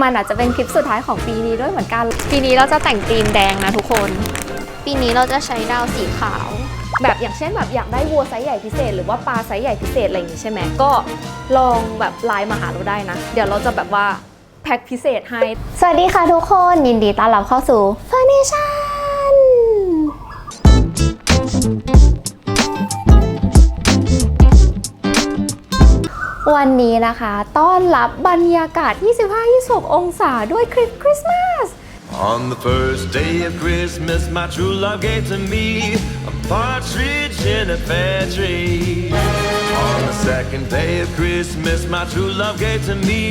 มันอาจจะเป็นคลิปสุดท้ายของปีนี้ด้วยเหมือนกัน ปีนี้เราจะแต่งธีมแดงนะทุกคน ปีนี้เราจะใช้ดาวสีขาว แบบอย่างเช่นแบบอยากได้วัวไซส์ใหญ่พิเศษ หรือว่าปลาไซส์ใหญ่พิเศษอะไรอย่างงี้ใช่ไหมก็ลองแบบไลน์มาหาเราได้นะ เดี๋ยวเราจะแบบว่าแพ็คพิเศษให้ สวัสดีค่ะทุกคนยินดีต้อนรับเข้าสู่ Furnation วันนี้นะคะ ต้อนรับบรรยากาศ 25-26 องศาด้วยคลิปคริสต์มาส On the first day of Christmas, my true love gave to me a partridge in a pear tree. On the second day of Christmas, my true love gave to me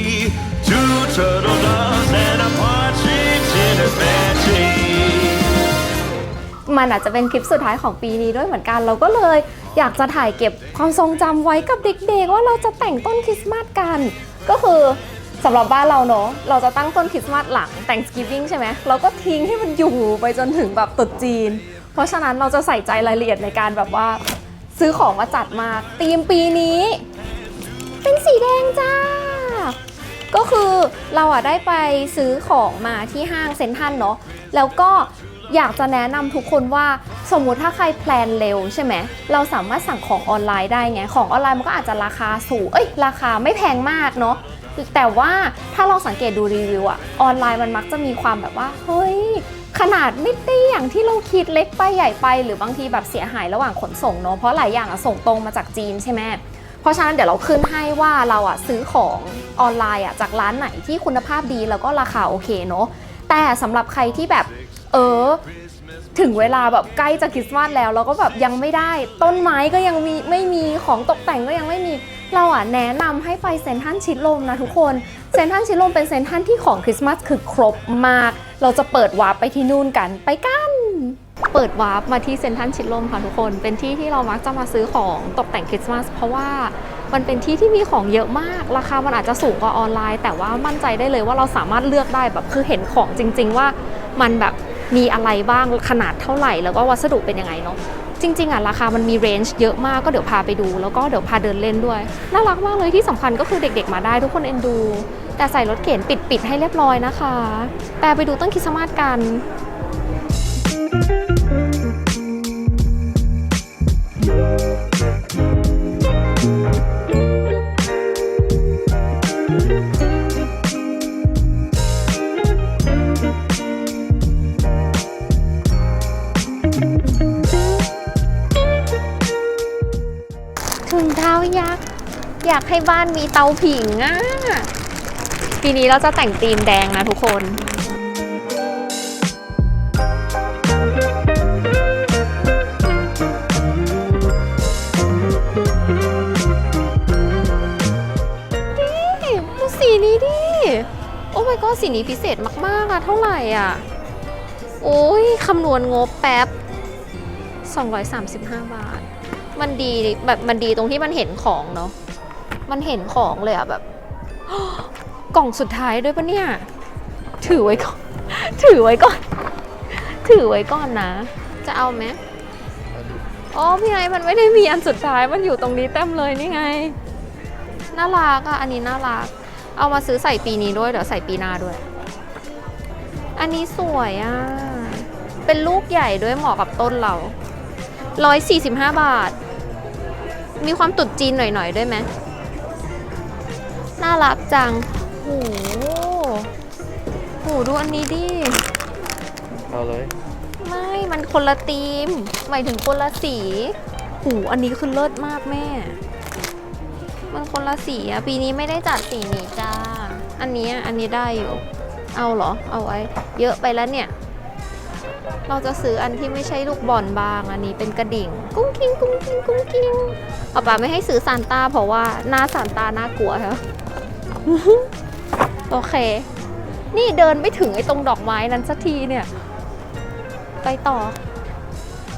two turtle doves and a partridge in a pear tree. มันอาจจะเป็นคลิปสุดท้ายของปีนี้ด้วยเหมือนกัน เราก็เลยอยากจะถ่ายเก็บความทรงจำไว้กับเด็กๆ ว่าเราจะแต่งต้นคริสต์มาสกัน ก็คือสำหรับบ้านเราเนอะเราจะตั้งต้นคริสต์มาสหลัง Thanksgiving ใช่ไหมเราก็ทิ้งให้มันอยู่ไปจนถึงแบบตรุษจีน เพราะฉะนั้นเราจะใส่ใจรายละเอียดในการแบบว่า ซื้อของมาจัดมากธีมปีนี้ เป็นสีแดงจ้าก็คือเราอะได้ไปซื้อของมาที่ห้างเซ็นทรัลเนาะแล้วก็ อยากจะแนะนำทุกคนว่าสมมุติถ้าใครแพลนเร็วใช่ไหมเราสามารถสั่งของออนไลน์ได้ไงของออนไลน์มันก็อาจจะราคาสูงเอ้ยราคาไม่แพงมากเนาะแต่ว่าถ้าเราสังเกตดูรีวิวอะออนไลน์มันมักจะมีความแบบว่าเฮ้ยขนาดไม่ได้อย่างที่เราคิดเล็กไปใหญ่ไป หรือบางทีแบบเสียหายระหว่างขนส่งเนาะเพราะหลายอย่างอะส่งตรงมาจากจีนใช่ไหมเพราะฉะนั้นเดี๋ยวเราขึ้นให้ว่าเราอะซื้อของออนไลน์อะจากร้านไหนที่คุณภาพดีแล้วก็ราคาโอเคเนาะแต่สำหรับใครที่แบบ เออ ถึงเวลาแบบใกล้จะคริสต์มาสแล้วเราก็แบบยังไม่ได้ ต้นไม้ก็ยังมีไม่มีของตกแต่งก็ยังไม่มี เราอะแนะนำให้ไปเซนทันชิดลมนะทุกคนเซนทันชิดลมเป็นเซนทันที่ของคริสต์มาสคือครบมาก เราจะเปิดวาร์ปไปที่นู่นกันไปกันเปิดวาร์ปมาที่เซนทันชิดลมค่ะทุกคน เป็นที่ที่เรามักจะมาซื้อของตกแต่งคริสต์มาสเพราะว่ามันเป็นที่ที่มีของเยอะมาก ราคามันอาจจะสูงกว่าออนไลน์ แต่ว่ามั่นใจได้เลยว่าเราสามารถเลือกได้แบบคือเห็นของจริง ๆ ว่ามันแบบ มีอะไรบ้างขนาดเท่าไหร่ แล้วก็วัสดุเป็นยังไงเนาะจริงๆอะราคามันมีเรนจ์เยอะมากก็เดี๋ยวพาไปดู แล้วก็เดี๋ยวพาเดินเล่นด้วย น่ารักมากเลยที่สำคัญก็คือเด็กๆมาได้ทุกคนเอ็นดู แต่ใส่รถเข็นปิดๆให้เรียบร้อยนะคะ แต่ไปดูต้นคริสต์มาสกัน ถุงเท้ายักษ์ อยากให้บ้านมีเตาผิงอะ ปีนี้เราจะแต่งธีมแดงนะทุกคนดิดูสีนี้ดิ โอ้ my god สีนี้พิเศษมากๆอะเท่าไหร่อะโอ้ยคำนวณงบแป๊บ 235 บาท มันดีแบบมันดีตรงที่มันเห็นของเนาะ มันเห็นของเลยอะแบบ กล่องสุดท้ายด้วยปะเนี่ย ถือไว้ก่อน ถือไว้ก่อน ถือไว้ก่อนนะ จะเอาไหมอ๋อพี่ไอมันไม่ได้มีอันสุดท้าย มันอยู่ตรงนี้เต็มเลยนี่ไง น่ารักอะอันนี้น่ารัก เอามาซื้อใส่ปีนี้ด้วย เดี๋ยวใส่ปีหน้าด้วย อันนี้สวยอะเป็นลูกใหญ่ด้วยเหมาะกับต้นเรา 145 บาท มีความตุดจีนหน่อยๆด้วยไหมน่ารักจังโหโหดูอันนี้ดิ เอาเลย ไม่ มันคนละธีม หมายถึงคนละสีหูอันนี้คือเลิศมากแม่ มันคนละสีอะปีนี้ไม่ได้จัดสีนี้จ้า อันนี้อะอันนี้ได้อยู่ เอาเหรอ เอาไว้ เยอะไปแล้วเนี่ย เราจะซื้ออันที่ไม่ใช่ลูกบอลบาง อันนี้เป็นกระดิ่ง กุ้งกิ้งกุ้งกิ้งกุ้งกิ้งเอาป่าไม่ให้ซื้อซานต้าเพราะว่าหน้าซานต้าน่ากลัวใช่ไหมโอเค นี่เดินไม่ถึงไอ้ตรงดอกไม้นั้นสักทีเนี่ย ไปต่อ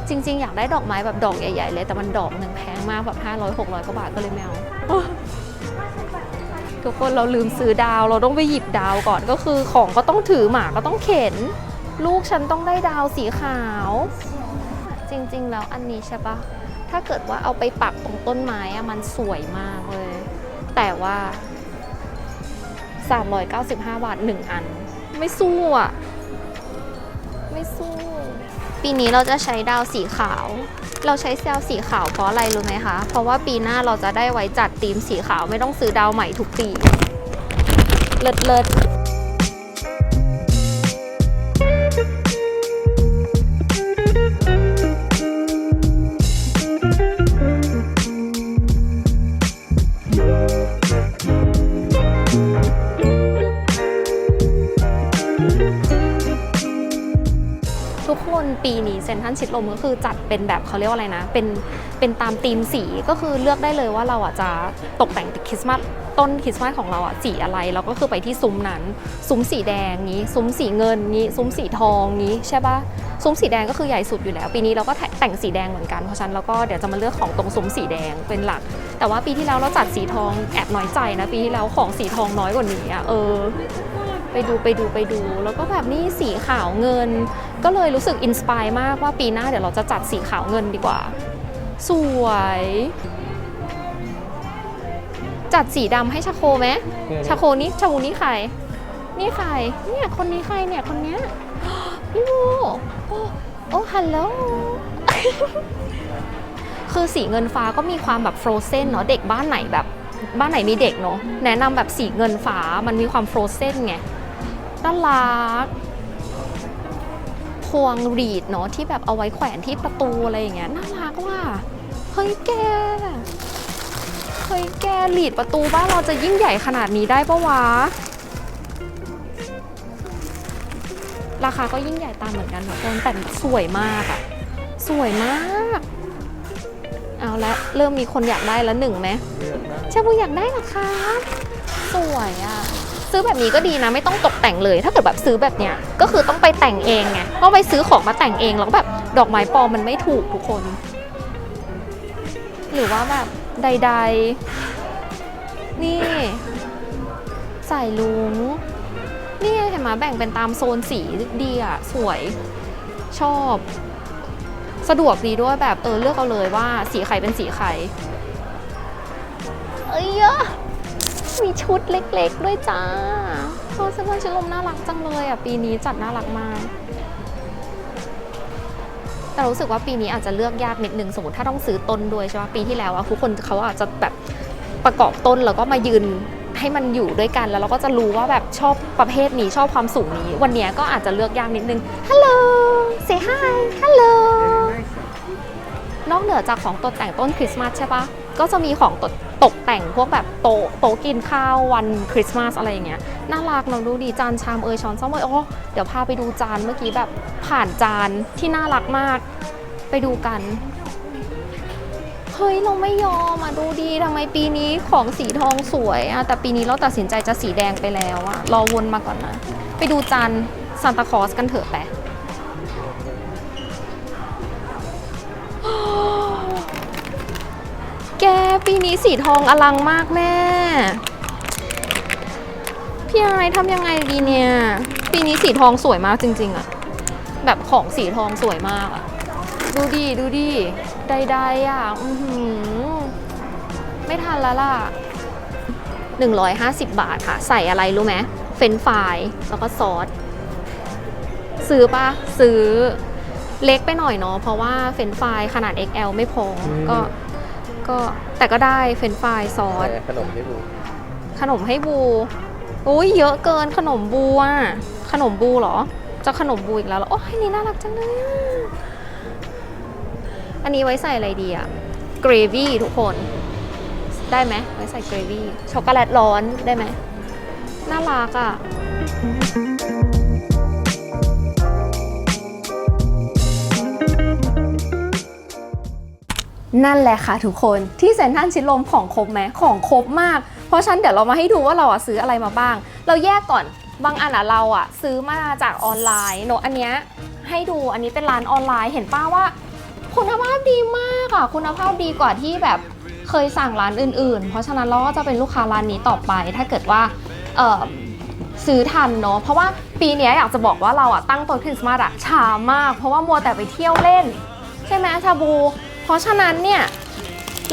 จริง ๆ อยากได้ดอกไม้แบบดอกใหญ่ ๆ เลย แต่มันดอกหนึ่งแพงมากแบบ500 600กว่าบาทก็เลยไม่เอาทุกคนเราลืมซื้อดาวเราต้องไปหยิบดาวก่อนก็คือของก็ต้องถือหมาก็ต้องเข็น ลูกฉันต้องได้ดาวสีขาว จริงๆ แล้วอันนี้ใช่ปะถ้าเกิดว่าเอาไปปักตรงต้นไม้อะมันสวยมากเลย แต่ว่า 395 บาท 1 อัน ไม่สู้อะ ไม่สู้ ปีนี้เราจะใช้ดาวสีขาว เราใช้ดาวสีขาวเพราะอะไรรู้ไหมคะ เพราะว่าปีหน้าเราจะได้ไว้จัดธีมสีขาวไม่ต้องซื้อดาวใหม่ทุกปี เลิศเลิศ ปีนี้เซนทันชิดลมก็คือจัดเป็นแบบเขาเรียกว่าอะไรนะ เป็นเป็นตามธีมสีก็คือเลือกได้เลยว่าเราอะจะตกแต่งคริสต์มาสต้นคริสต์มาสของเราอะสีอะไรเราก็คือไปที่ซุ้มนั้น ซุ้มสีแดงงี้ ซุ้มสีเงินงี้ ซุ้มสีทองงี้ใช่ปะซุ้มสีแดงก็คือใหญ่สุดอยู่แล้ว ปีนี้เราก็แต่งสีแดงเหมือนกันเพราะฉะนั้นเราก็เดี๋ยวจะมาเลือกของตรงซุ้มสีแดงเป็นหลัก แต่ว่าปีที่แล้วเราจัดสีทองแอบน้อยใจนะปีที่แล้วของสีทองน้อยกว่านี้อะเออ ไปดูไปดูไปดู แล้วก็แบบนี่สีขาวเงิน ก็เลยรู้สึกอินสปายมากว่าปีหน้าเดี๋ยวเราจะจัดสีขาวเงินดีกว่า สวย จัดสีดำให้ชาโคไหมชาโคนี่ชาโคนี่ใคร นี่ใคร เนี่ยคนนี้ใครเนี่ยคนเนี้ยพี่บูโอ้โอ้ฮัลโหลคือสีเงินฟ้าก็มีความแบบฟรอเซนเนาะเด็กบ้านไหนแบบบ้านไหนมีเด็กเนาะแนะนำแบบสีเงินฟ้ามันมีความฟรอเซนไง น่ารัก พวงรีดเนาะที่แบบเอาไว้แขวนที่ประตูอะไรอย่างเงี้ยน่ารักว่ะเฮ้ยแกเฮ้ยแกรีดประตูบ้านเราจะยิ่งใหญ่ขนาดนี้ได้ปะวะราคาก็ยิ่งใหญ่ตามเหมือนกันทุกคนแต่สวยมากอะสวยมาก เอาละเริ่มมีคนอยากได้แล้วหนึ่งไหมชาบูอยากได้เหรอคะสวยอะ ซื้อแบบนี้ก็ดีนะไม่ต้องตกแต่งเลย ถ้าเกิดแบบซื้อแบบเนี้ยก็คือต้องไปแต่งเองไงต้องไปซื้อของมาแต่งเองแล้วแบบดอกไม้ปลอมมันไม่ถูกทุกคน หรือว่าแบบใด ๆ นี่ใส่ลุงนี่เห็นไหมแบ่งเป็นตามโซนสีดีอะสวยชอบ สะดวกดีด้วยแบบเออเลือกเอาเลยว่าสีใครเป็นสีใครเอ้ยอะ มีชุดเล็กๆ ด้วยจ้าโอ้เซนทรัลชิดลมน่ารักจังเลยอะ ปีนี้จัดน่ารักมาก แต่รู้สึกว่าปีนี้อาจจะเลือกยากนิดนึง สมมติถ้าต้องซื้อต้นด้วยใช่ไหมปีที่แล้วอะทุกคนเขาอาจจะแบบประกอบต้นแล้วก็มายืนให้มันอยู่ด้วยกันแล้วเราก็จะรู้ว่าแบบชอบประเภทนี้ชอบความสูงนี้ วันเนี้ยก็อาจจะเลือกยากนิดนึงฮัลโหล say hi ฮัลโหลนอกเหนือจากของตกแต่งต้นคริสต์มาสใช่ปะก็จะมีของตก ตกแต่งพวกแบบโต๊ะโต๊ะกินข้าววันคริสต์มาสอะไรอย่างเงี้ยน่ารักลองดูดีจานชามเอยช้อนซ่อมเอยโอ้เดี๋ยวพาไปดูจานเมื่อกี้แบบผ่านจานที่น่ารักมาก ไปดูกันเฮ้ยเราไม่ยอมอะดูดีทำไมปีนี้ของสีทองสวยอะแต่ปีนี้เราตัดสินใจจะสีแดงไปแล้วอะรอวนมาก่อนนะ ไปดูจานซานตาคลอสกันเถอะไป แกปีนี้สีทองอลังมากแม่ พี่ไอทำยังไงดีเนี่ย ปีนี้สีทองสวยมากจริง ๆอะแบบของสีทองสวยมากอะดูดิดูดิใดๆอะอือหือไม่ทันแล้วล่ะ 150 บาทค่ะ ใส่อะไรรู้ไหมเฟรนฟรายแล้วก็ซอสซื้อปะซื้อเล็กไปหน่อยเนาะเพราะว่าเฟรนฟรายขนาด XL ไม่พอก็ ก็แต่ก็ได้เฟรนช์ฟรายซอสขนมที่บูขนมให้บูอุ้ยเยอะเกินขนมบูอะขนมบูเหรอ จะขนมบูอีกแล้วเหรอโอ้ยนี่น่ารักจังเลยอะอันนี้ไว้ใส่อะไรดีอะเกรวี่ทุกคน ได้ไหมไว้ใส่เกรวี่ช็อกโกแลตร้อนได้ไหมน่ารักอะ นั่นแหละค่ะทุกคนที่เซ็นทรัลชิดลมของครบไหมของครบมาก เพราะฉะนั้นเดี๋ยวเรามาให้ดูว่าเราอะซื้ออะไรมาบ้าง เราแยกก่อนบางอันอะเราอะซื้อมาจากออนไลน์เนอะอันเนี้ยให้ดูอันนี้เป็นร้านออนไลน์เห็นป้าว่า คุณภาพดีมากอะคุณภาพดีกว่าที่แบบเคยสั่งร้านอื่นๆ เพราะฉะนั้นเราก็จะเป็นลูกค้าร้านนี้ต่อไป ถ้าเกิดว่าเออซื้อทันเนาะเพราะว่าปีนี้อยากจะบอกว่าเราอะตั้งต้นคริสต์มาสอะช้ามาก เพราะว่ามัวแต่ไปเที่ยวเล่น ใช่ไหมชาบู เพราะฉะนั้นเนี่ย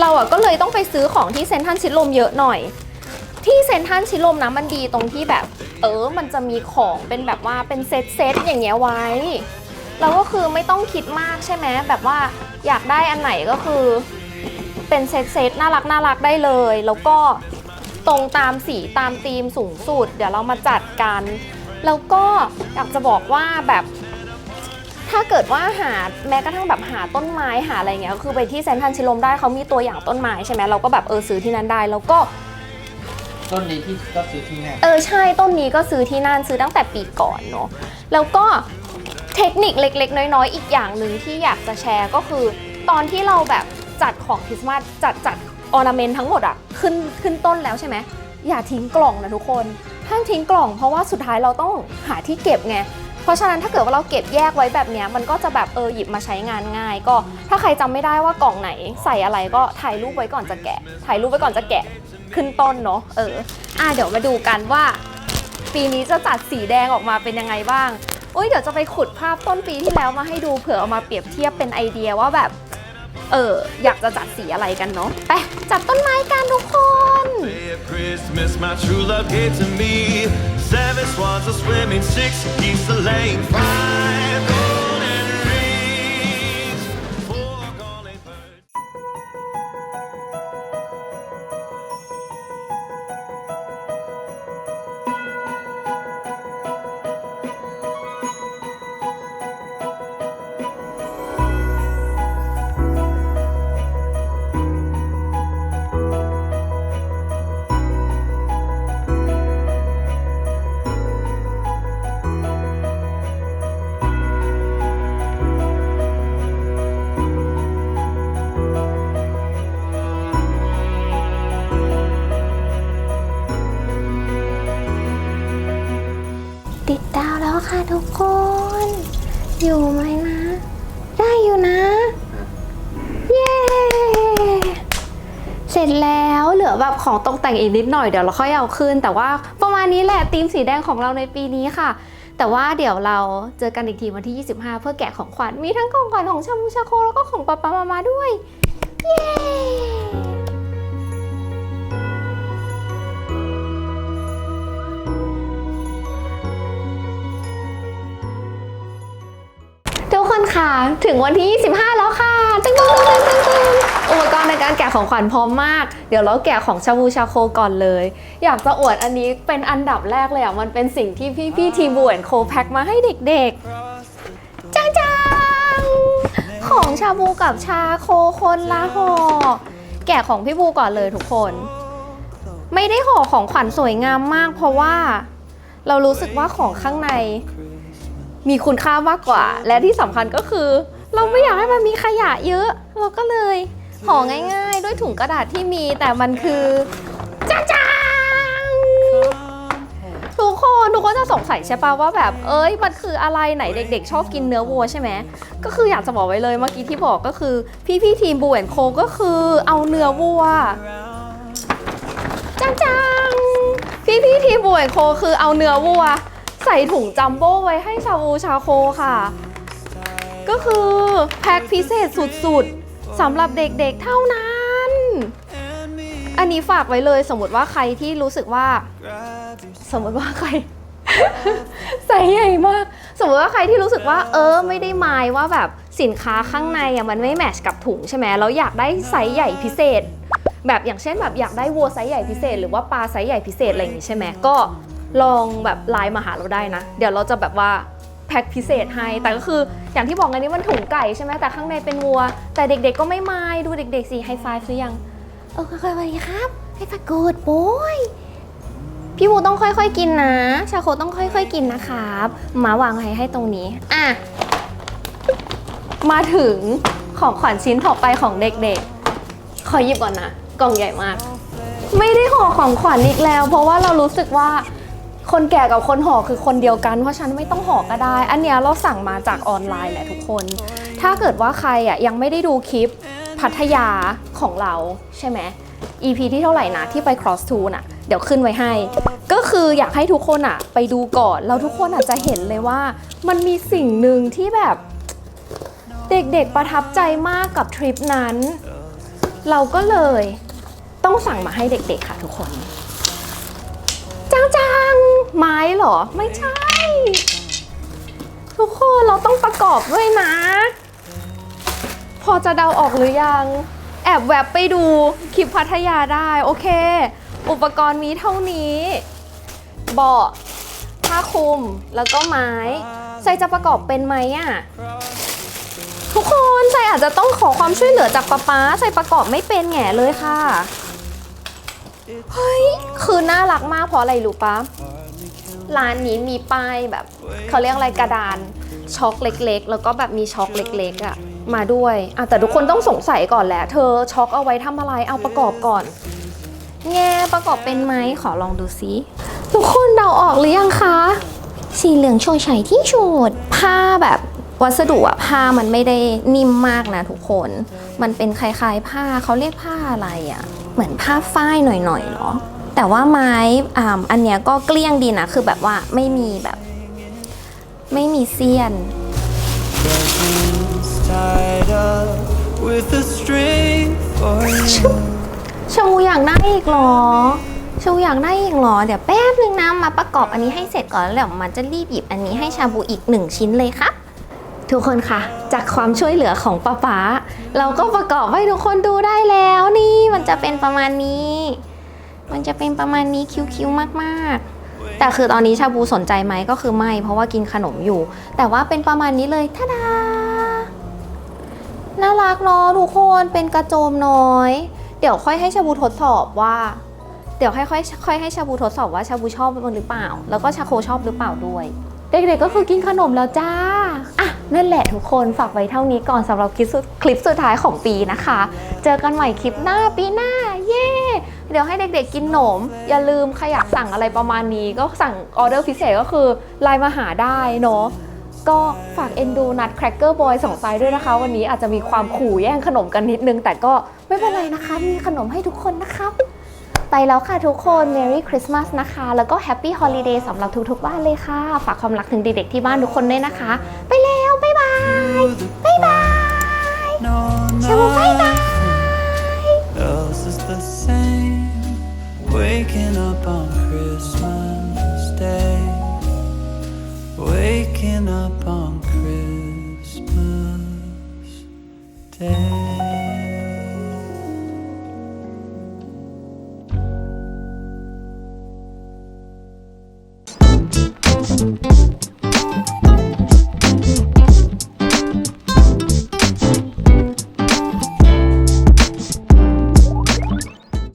เราอะก็เลยต้องไปซื้อของที่เซ็นทรัลชิดลมเยอะหน่อย ที่เซนทรันชิลมนะมันดีตรงที่แบบ เออมันจะมีของเป็นแบบว่าเป็นเซตเซตอย่างเงี้ยไว้เราก็คือไม่ต้องคิดมากใช่ไหมแบบว่าอยากได้อันไหนก็คือเป็นเซตเซตน่ารักน่ารักได้เลย แล้วก็ตรงตามสีตามธีมสูงสุด เดี๋ยวเรามาจัดกัน แล้วก็อยากจะบอกว่าแบบ ถ้าเกิดว่าหาแม้กระทั่งแบบหาต้นไม้หาอะไรเงี้ยก็คือไปที่เซนทรันชิลมได้เขามีตัวอย่างต้นไม้ใช่ไหมเราก็แบบเออซื้อที่นั่นได้แล้วก็ ต้นนี้ที่ก็ซื้อที่แน่นเออใช่ต้นนี้ก็ซื้อที่นั่นซื้อตั้งแต่ปีก่อนเนาะแล้วก็เทคนิคเล็ก ๆ น้อยๆ อีกอย่างหนึ่งที่อยากจะแชร์ก็คือ ตอนที่เราแบบจัดของคริสต์มาสจัดจัดออร์นาเมนต์ทั้งหมดอะขึ้นขึ้นต้นแล้วใช่ไหมอย่าทิ้งกล่องนะทุกคนห้ามทิ้งกล่องเพราะว่าสุดท้ายเราต้องหาที่เก็บไง ราะฉะนั้นถ้าเกิดว่าเราเก็บแยกไว้แบบนี้มันก็จะแบบเออหยิบมาใช้งานง่าย ก็ถ้าใครจำไม่ได้ว่ากล่องไหนใส่อะไรก็ถ่ายรูปไว้ก่อนจะแกะ ถ่ายรูปไว้ก่อนจะแกะขึ้นต้นเนาะเอออะเดี๋ยวมาดูกันว่า ปีนี้จะจัดสีแดงออกมาเป็นยังไงบ้างอุ้ยเดี๋ยวจะไปขุดภาพต้นปีที่แล้วมาให้ดูเผื่อเอามาเปรียบเทียบเป็นไอเดียว่าแบบเอออยากจะจัดสีอะไรกันเนาะไปจัดต้นไม้กันทุกคน Day of Christmas, my true love gave to me. Seven swans are swimming, six geese are laying, five ของตกแต่งอีกนิดหน่อยเดี๋ยวเราค่อยเอาขึ้นแต่ว่าประมาณนี้แหละธีมสีแดงของเราในปีนี้ค่ะ แต่ว่าเดี๋ยวเราเจอกันอีกทีวันที่ 25 เพื่อแกะของขวัญมีทั้งของขวัญของชามูชาโคแล้วก็ของป๊าป๊ามามาด้วยเย้ทุกคนค่ะ ถึงวันที่ 25 แล้วค่ะตึ้งตึ้งตึ้งตึ้ง อุปกรณ์ในการแกะของขวัญพร้อมมาก เดี๋ยวเราแกะของชาบูชาโคก่อนเลย อยากจะอวดอันนี้เป็นอันดับแรกเลยอะ มันเป็นสิ่งที่พี่พี่ทีบูแอนโคแพ็คมาให้เด็กๆจ้าจังของชาบูกับชาโคคนละห่อแกะของพี่บูก่อนเลยทุกคน ไม่ได้ห่อของขวัญสวยงามมาก เพราะว่าเรารู้สึกว่าของข้างใน มีคุณค่ามากกว่า และที่สำคัญก็คือ เราไม่อยากให้มันมีขยะเยอะ เราก็เลย ห่อง่ายๆ ด้วยถุงกระดาษที่มีแต่มันคือจ้าจังทุกคนทุกคนจะสงสัยใช่ปะว่าแบบ เอ้ยมันคืออะไรไหนเด็กๆ ชอบกินเนื้อวัวใช่ไหมก็คืออยากจะบอกไว้เลยเมื่อกี้ที่บอกก็คือ พี่ๆทีมบูแอนโคก็คือเอาเนื้อวัวจังจังพี่พี่ๆทีมบูแอนโคคือเอาเนื้อวัว ใส่ถุงจัมโบ้ไว้ให้ชาวูชาโคค่ะ ก็คือแพ็คพิเศษสุดๆ สำหรับเด็กๆเท่านั้น อันนี้ฝากไว้เลยสมมติว่าใครที่รู้สึกว่า สมมติว่าใครใส่ใหญ่มาก สมมติว่าใครที่รู้สึกว่า เออไม่ได้หมายว่าแบบสินค้าข้างในอะมันไม่แมทชกับถุงใช่ไหมแล้วอยากได้ไซส์ใหญ่พิเศษ แบบอย่างเช่นแบบอยากได้วัวไซส์ใหญ่พิเศษ หรือว่าปลาไซส์ใหญ่พิเศษอะไรอย่างงี้ใช่ไหมก็ลองแบบไลน์มาหาเราได้นะ เดี๋ยวเราจะแบบว่า แพ็คพิเศษให้ แต่ก็คืออย่างที่บอกไงนี่มันถุงไก่ใช่ไหมแต่ข้างในเป็นวัว แต่เด็กๆก็ไม่มายดูเด็กๆสิไฮไฟฟ์หรือยังเออค่อยๆสวัสดีครับไฮไฟกูดโบยพี่มูต้องค่อยๆกินนะ ชาโคต้องค่อย ๆ กินนะครับมาวางไว้ให้ตรงนี้อะมาถึงของขวัญชิ้นต่อไปของเด็กๆ ขอหยิบก่อนนะ กล่องใหญ่มาก ไม่ได้ห่อของขวัญอีกแล้ว เพราะว่าเรารู้สึกว่า คนแก่กับคนห่อคือคนเดียวกัน เพราะฉันไม่ต้องห่อก็ได้ อันเนี้ยเราสั่งมาจากออนไลน์แหละทุกคน ถ้าเกิดว่าใครอะยังไม่ได้ดูคลิปพัทยาของเราใช่ไหม EP ที่เท่าไหร่นะที่ไป cross to น่ะเดี๋ยวขึ้นไว้ให้ ก็คืออยากให้ทุกคนอะ ไปดูก่อนแล้วทุกคนอาจจะเห็นเลยว่ามันมีสิ่งหนึ่งที่แบบเด็กๆประทับใจมากกับทริปนั้น เราก็เลยต้องสั่งมาให้เด็กๆค่ะทุกคนแล้วจัง ไม้เหรอ ไม่ใช่ ทุกคนเราต้องประกอบด้วยนะ พอจะเดาออกหรือยัง แอบแวบไปดูคลิปพัทยาได้ โอเค อุปกรณ์มีเท่านี้เบาะผ้าคลุมแล้วก็ไม้ใส่จะประกอบเป็นไหมอะทุกคนใส่อาจจะต้องขอความช่วยเหลือจากป๊าป๊าใส่ประกอบไม่เป็นแง่เลยค่ะ เฮ้ย คือน่ารักมากเพราะอะไรรู้ปะ ร้านนี้มีป้ายแบบเขาเรียกอะไรกระดานช็อกเล็ก ๆ แล้วก็แบบมีช็อกเล็กๆอะมาด้วยอะแต่ทุกคนต้องสงสัยก่อนแหละ เธอช็อกเอาไว้ทำอะไรเอาประกอบก่อน แง่ประกอบเป็นไหมขอลองดูซิทุกคนเดาออกหรือยังคะ สีเหลืองโชยชัยที่สุดผ้าแบบวัสดุอะผ้ามันไม่ได้นิ่มมากนะทุกคน มันเป็นคล้ายๆผ้าเขาเรียกผ้าอะไรอะเหมือนผ้าฝ้ายหน่อยๆเนาะ แต่ว่าไม้อ่าอันเนี้ยก็เกลี้ยงดีนะ คือแบบว่าไม่มีแบบ ไม่มีเสี้ยน Presents tied up with a string for you. ชูอยากได้อีกเหรอ ชูอยากได้อีกเหรอ เดี๋ยวแป๊บนึงนะมาประกอบอันนี้ให้เสร็จก่อน แล้วเดี๋ยวมันจะรีบหยิบอันนี้ให้ชาบูอีกหนึ่งชิ้นเลยครับทุกคนคะจากความช่วยเหลือของป้าป๊าเราก็ประกอบให้ทุกคนดูได้แล้วนี่มันจะเป็นประมาณนี้ มันจะเป็นประมาณนี้คิ้วๆมากๆ แต่คือตอนนี้ชาบูสนใจไหมก็คือไม่ เพราะว่ากินขนมอยู่ แต่ว่าเป็นประมาณนี้เลยท่าดาน่ารักเนาะทุกคนเป็นกระโจมน้อย เดี๋ยวค่อยให้ชาบูทดสอบว่า เดี๋ยวค่อยๆค่อยให้ชาบูทดสอบว่าชาบูชอบมันหรือเปล่า แล้วก็ชาโคชอบหรือเปล่าด้วย เด็กๆก็คือกินขนมแล้วจ้าอะนั่นแหละทุกคนฝากไว้เท่านี้ก่อนสำหรับคลิปสุดคลิปสุดท้ายของปีนะคะ เจอกันใหม่คลิปหน้าปีหน้า เย้ เดี๋ยวให้เด็กๆกินขนม อย่าลืมใครอยากสั่งอะไรประมาณนี้ ก็สั่งออเดอร์พิเศษก็คือไลน์มาหาได้เนาะก็ฝากเอ็นดูนัดแครกเกอร์บอยสองไซด์ด้วยนะคะ วันนี้อาจจะมีความขู่แย่งขนมกันนิดนึง แต่ก็ไม่เป็นไรนะคะ มีขนมให้ทุกคนนะครับ ไปแล้วค่ะทุกคน Merry Christmas นะคะ แล้วก็ Happy Holiday สำหรับทุกๆบ้านเลยค่ะ ฝากความรักถึงเด็กๆที่บ้านทุกคนด้วยนะคะ ไปแล้ว บ๊ายบาย บ๊ายบาย No, ชาบู